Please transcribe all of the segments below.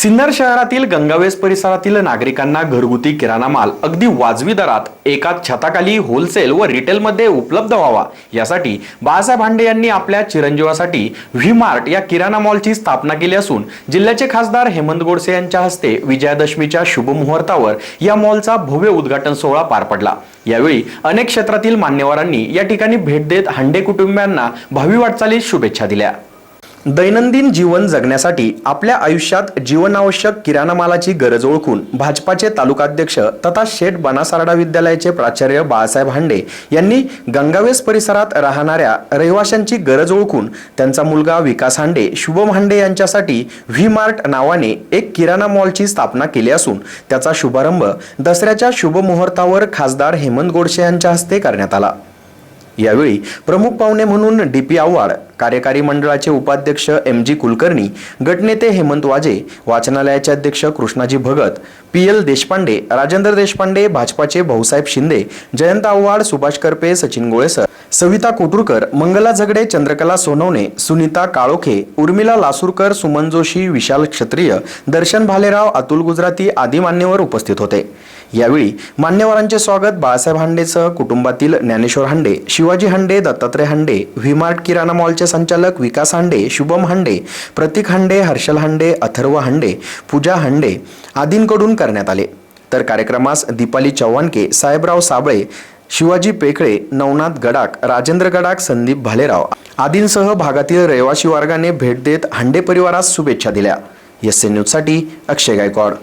सिन्नर शहरातील गंगावेस परिसरातील नागरिकांना घरगुती किराणा माल अगदी वाजवी दरात एकाच छताखाली होलसेल व रिटेलमध्ये उपलब्ध व्हावा. यासाठी बाळासाहेब हांडे यांनी आपल्या चिरंजीवासाठी व्ही मार्ट या किराणा मॉलची स्थापना केली असून जिल्ह्याचे खासदार हेमंत गोडसे यांच्या हस्ते विजयादशमीच्या शुभमुहूर्तावर या मॉलचा भव्य उद्घाटन सोहळा पार पडला. यावेळी अनेक क्षेत्रातील मान्यवरांनी या ठिकाणी भेट देत हांडे कुटुंबियांना भावी वाटचालीस शुभेच्छा दिल्या. दैनंदिन जीवन जगण्यासाठी आपल्या आयुष्यात जीवनावश्यक किराणा मालाची गरज ओळखून भाजपाचे तालुकाध्यक्ष तथा शेठ बनासारडा विद्यालयाचे प्राचार्य बाळासाहेब हांडे यांनी गंगावेस परिसरात राहणाऱ्या रहिवाशांची गरज ओळखून त्यांचा मुलगा विकास हांडे शुभम हांडे यांच्यासाठी व्ही मार्ट नावाने एक किराणा मॉलची स्थापना केली असून त्याचा शुभारंभ दसऱ्याच्या शुभमुहूर्तावर खासदार हेमंत गोडसे यांच्या हस्ते करण्यात आला. यावेळी प्रमुख पाहुणे म्हणून डी पी आव्हाड कार्यकारी मंडळाचे उपाध्यक्ष एम जी कुलकर्णी गटनेते हेमंत वाजे वाचनालयाचे अध्यक्ष कृष्णाजी भगत पी एल देशपांडे राजेंद्र देशपांडे भाजपाचे भाऊसाहेब शिंदे जयंत आव्हाड सुभाष करपे सचिन गोळेसर सविता कोटुरकर मंगला झगडे चंद्रकला सोनवणे सुनीता काळोखे उर्मिला लासूरकर सुमन जोशी विशाल क्षत्रिय दर्शन भालेराव अतुल गुजराती आदी मान्यवर उपस्थित होते. यावेळी मान्यवरांचे स्वागत बाळासाहेब हांडेसह कुटुंबातील ज्ञानेश्वर हांडे शिवाजी हांडे दत्तात्रय हांडे व्हीमार्ट किराणा मॉलचे संचालक विकास हांडे शुभम हांडे प्रतीक हांडे हर्षल हांडे अथर्व हांडे पूजा हांडे आदींकडून करण्यात आले. तर कार्यक्रमास दीपाली चव्हाणके साहेबराव साबळे शिवाजी पेकळे नवनाथ गडाक राजेंद्र गडाक संदीप भालेराव आदींसह भागातील रहिवासी वर्गाने भेट देत हांडे परिवारास शुभेच्छा दिल्या. एस एन न्यूजसाठी अक्षय गायकवाड.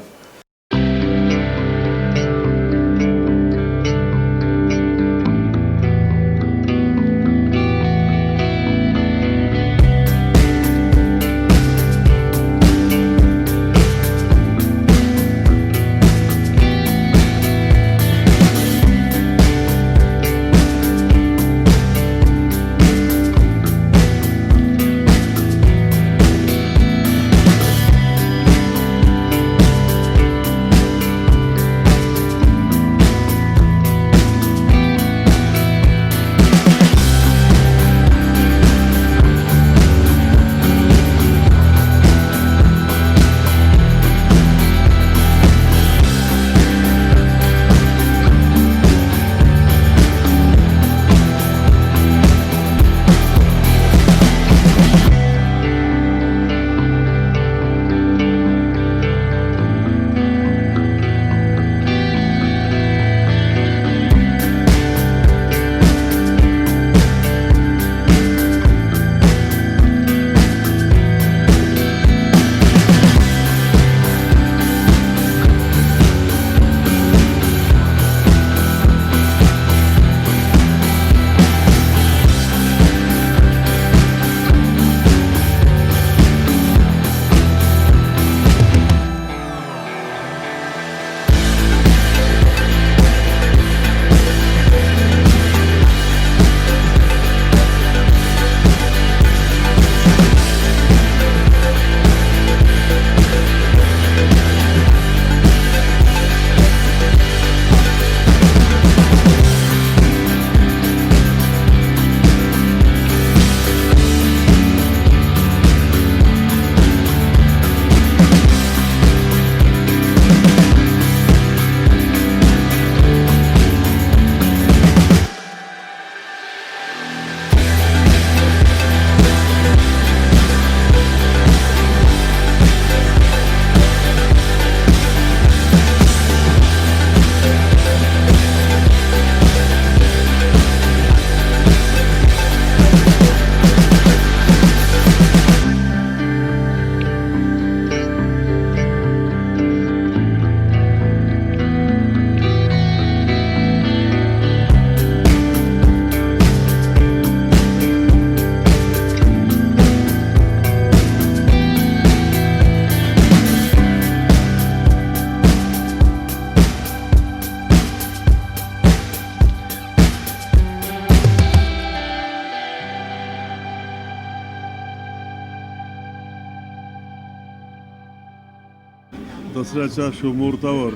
दसऱ्याच्या शुभमुहूर्तावर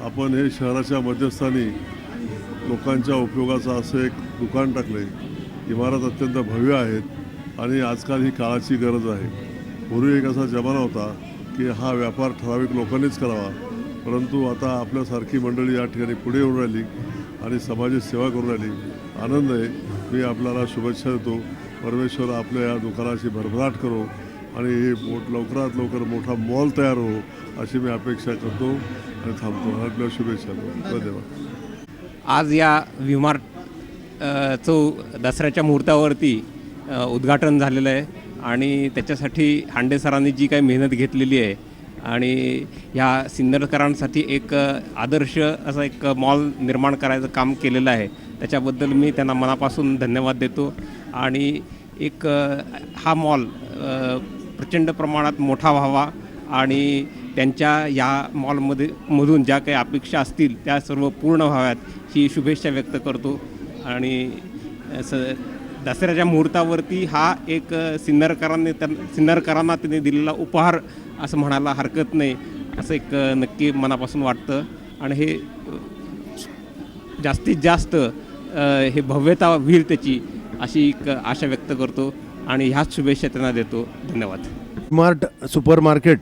आपण हे शहराच्या मध्यस्थानी लोकांच्या उपयोगाचं असं एक दुकान टाकलं आहे इमारत अत्यंत भव्य आहेत आणि आजकाल ही काळाची गरज आहे. पूर्वी एक असा जमाना होता की हा व्यापार ठराविक लोकांनीच करावा. परंतु आता आपल्यासारखी मंडळी या ठिकाणी पुढे येऊन राहिली आणि समाजाची सेवा करून राहिली. आनंद आहे. मी आपल्याला शुभेच्छा देतो. परमेश्वर आपल्या या दुकानाची भरभराट करो. आणि हे मोठ लवकरात लवकर मोठा मॉल तयार हो अशी मी अपेक्षा करतो आणि थांबतो. आपल्या शुभेच्छा धन्यवाद. आज या विमार अ, चौ दसऱ्याच्या मुहूर्तावरती उद्घाटन झालेलं आहे आणि त्याच्यासाठी हांडे सरांनी जी काही मेहनत घेतलेली आहे आणि ह्या सिन्नरकरांसाठी एक आदर्श असा एक मॉल निर्माण करायचं काम केलेलं आहे. त्याच्याबद्दल मी त्यांना मनापासून धन्यवाद देतो. आणि एक हा मॉल प्रचंड प्रमाणात मोठा व्हावा आणि त्यांच्या या मॉलमध्ये मधून ज्या काही अपेक्षा असतील त्या सर्व पूर्ण व्हाव्यात ही शुभेच्छा व्यक्त करतो. आणि स दसऱ्याच्या मुहूर्तावरती हा एक सिन्नरकरांनी त्यांना सिन्नरकरांना त्यांनी दिलेला उपहार असं म्हणायला हरकत नाही असं एक नक्की मनापासून वाटतं. आणि हे जास्तीत जास्त हे भव्यता होईल त्याची अशी एक आशा व्यक्त करतो. आणि ह्याच शुभेच्छा त्यांना देतो. धन्यवाद. स्मार्ट सुपर मार्केट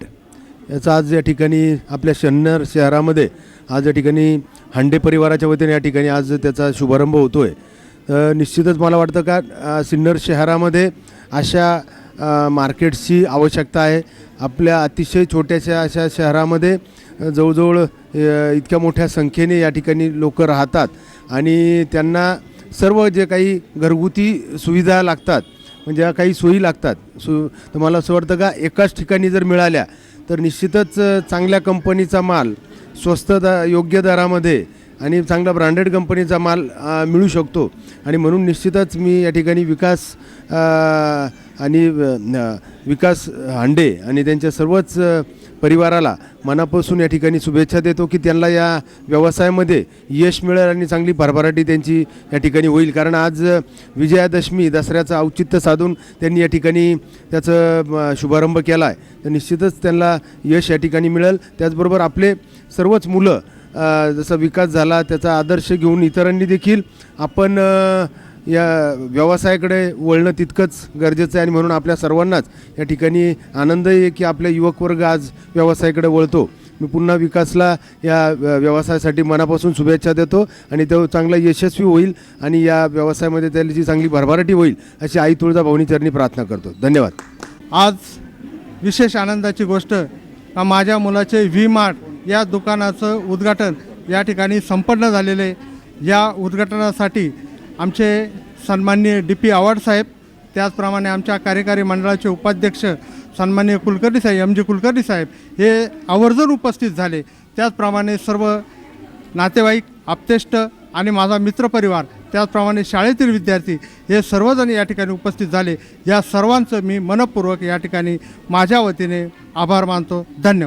याचा आज या ठिकाणी आपल्या शन्नर शहरामध्ये आज या ठिकाणी हांडे परिवाराच्या वतीने या ठिकाणी आज त्याचा शुभारंभ होतो आहे निश्चितच मला वाटतं का सिन्नर शहरामध्ये अशा मार्केट्सची आवश्यकता आहे. आपल्या अतिशय छोट्याशा अशा शहरामध्ये जवळजवळ इतक्या मोठ्या संख्येने या ठिकाणी लोक राहतात. आणि त्यांना सर्व जे काही घरगुती सुविधा लागतात म्हणजे ज्या काही सोयी लागतात. सो तर मला असं वाटतं का एकाच ठिकाणी जर मिळाल्या तर निश्चितच चांगल्या कंपनीचा माल स्वस्त दा योग्य दरामध्ये आणि चांगला ब्रँडेड कंपनीचा माल मिळू शकतो. आणि म्हणून निश्चितच मी या ठिकाणी विकास आणि विकास हांडे आणि त्यांच्या सर्वच परिवाराला मनापासून या ठिकाणी शुभेच्छा देतो की त्यांना या व्यवसायामध्ये यश मिळेल आणि चांगली भरभराटी त्यांची या ठिकाणी होईल. कारण आज विजयादशमी दसऱ्याचं औचित्य साधून त्यांनी या ठिकाणी त्याचं शुभारंभ केला आहे तर निश्चितच त्यांना यश या ठिकाणी मिळेल. त्याचबरोबर आपले सर्वच मुलं जसा विकास झाला त्याचा आदर्श घेऊन इतरांनी देखील आपण या व्यवसायाकडे वळणं तितकंच गरजेचं आहे आणि म्हणून आपल्या सर्वांनाच या ठिकाणी आनंद आहे की आपला युवक वर्ग आज व्यवसायाकडे वळतो. मी पुन्हा विकासला या व्यवसायासाठी मनापासून शुभेच्छा देतो आणि तो चांगला यशस्वी होईल आणि या व्यवसायामध्ये त्याची चांगली भरभराटी होईल अशी आई तुळजा चरणी प्रार्थना करतो. धन्यवाद. आज विशेष आनंदाची गोष्ट का माझ्या मुलाचे व्ही मार्ट या दुकानाचं उद्घाटन या ठिकाणी संपन्न झालेले या उद्घाटनासाठी आमचे सन्माननीय डी पी आव्हाड साहेब त्याचप्रमाणे आमच्या कार्यकारी मंडळाचे उपाध्यक्ष सन्माननीय कुलकर्णी साहेब एम जी कुलकर्णी साहेब हे आवर्जून उपस्थित झाले. त्याचप्रमाणे सर्व नातेवाईक आप्तेष्ट आणि माझा मित्रपरिवार त्याचप्रमाणे शाळेतील विद्यार्थी हे सर्वजण या ठिकाणी उपस्थित झाले. या सर्वांचं मी मनपूर्वक या ठिकाणी माझ्या वतीने आभार मानतो. धन्यवाद.